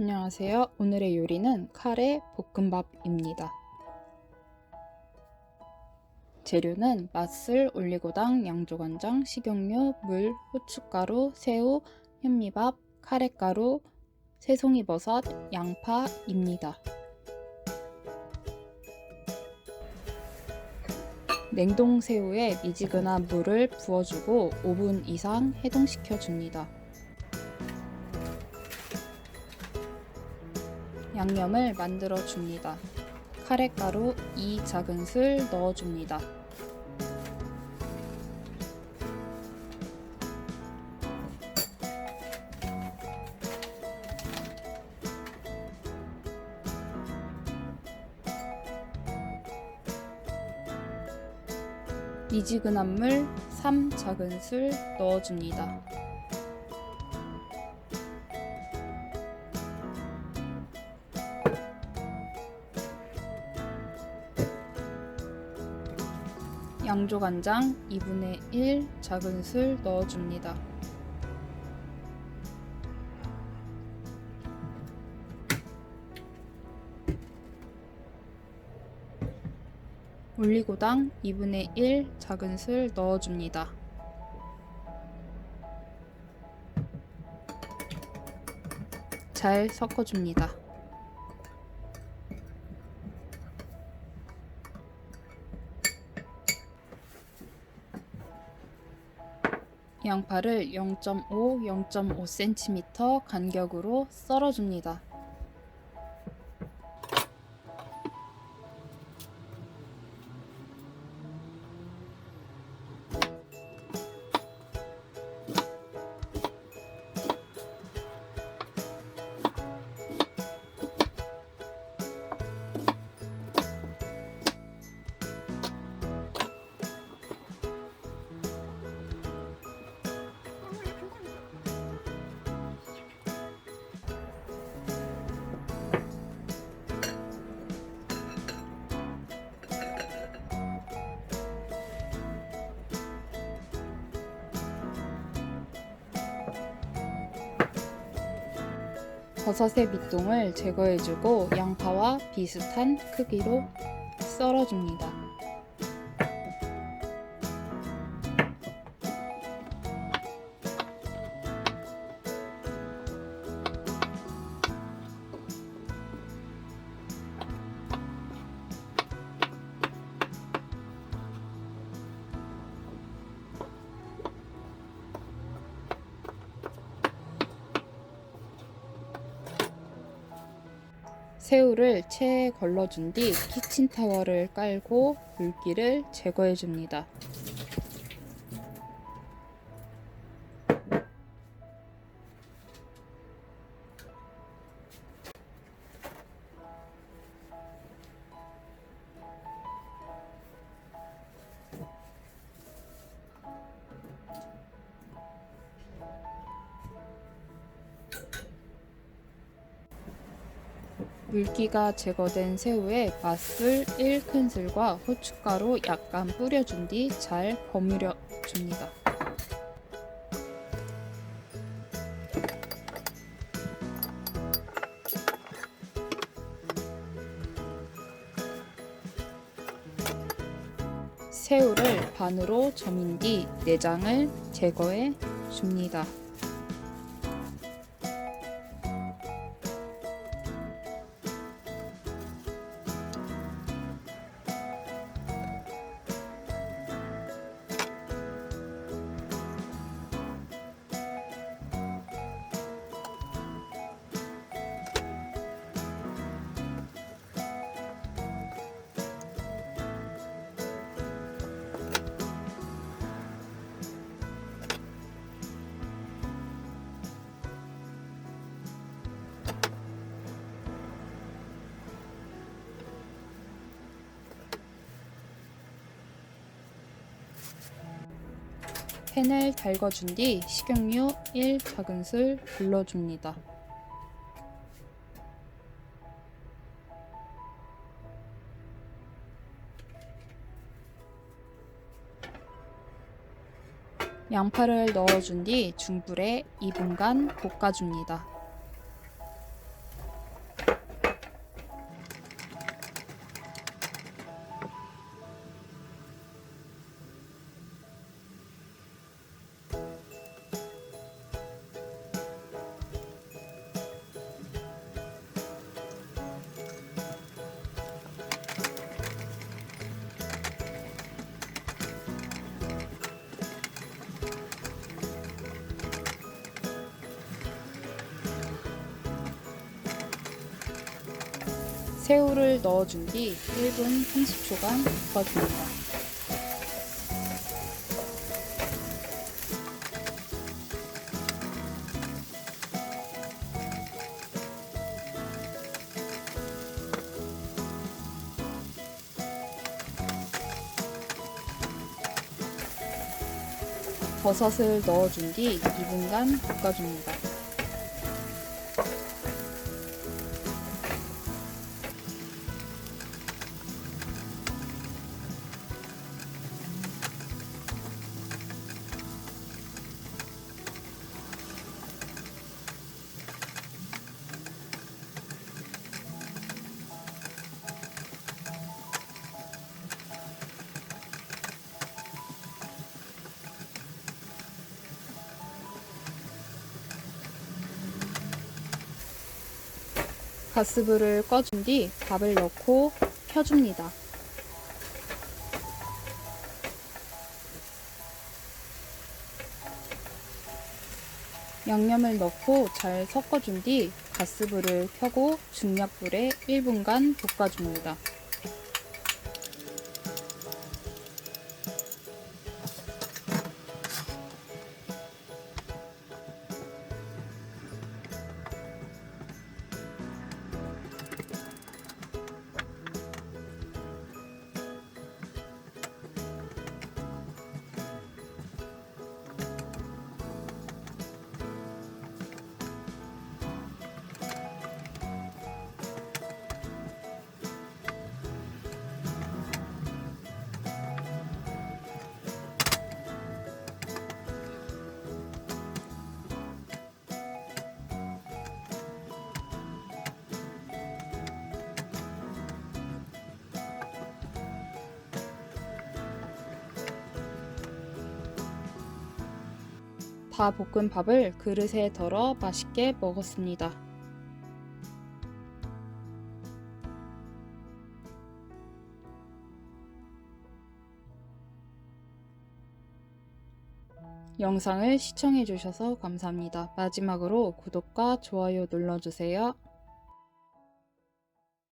안녕하세요. 오늘의 요리는 카레 볶음밥입니다. 재료는 맛술, 올리고당, 양조간장, 식용유, 물, 후춧가루, 새우, 현미밥, 카레가루, 새송이버섯, 양파입니다. 냉동 새우에 미지근한 물을 부어주고 5분 이상 해동시켜 줍니다. 양념을 만들어 줍니다. 카레가루 2 작은술 넣어 줍니다. 미지근한 물 3 작은술 넣어 줍니다. 양조간장 2분의 1 작은술 넣어줍니다. 올리고당 2분의 1 작은술 넣어줍니다. 잘 섞어줍니다. 양파를 0.5, 0.5cm 간격으로 썰어줍니다. 버섯의 밑동을 제거해주고 양파와 비슷한 크기로 썰어줍니다. 새우를 체에 걸러준 뒤 키친타월을 깔고 물기를 제거해 줍니다. 물기가 제거된 새우에 맛술 1큰술과 후춧가루 약간 뿌려준 뒤 잘 버무려 줍니다. 새우를 반으로 저민 뒤 내장을 제거해 줍니다. 팬을 달궈준 뒤 식용유 1 작은술 불러줍니다. 양파를 넣어준 뒤 중불에 2분간 볶아줍니다. 새우를 넣어준 뒤 1분 30초간 볶아줍니다. 버섯을 넣어준 뒤 2분간 볶아줍니다. 가스불을 꺼준 뒤 밥을 넣고 펴줍니다. 양념을 넣고 잘 섞어준 뒤 가스불을 켜고 중약불에 1분간 볶아줍니다. 다 볶은 밥을 그릇에 덜어 맛있게 먹었습니다. 영상을 시청해주셔서 감사합니다. 마지막으로 구독과 좋아요 눌러주세요.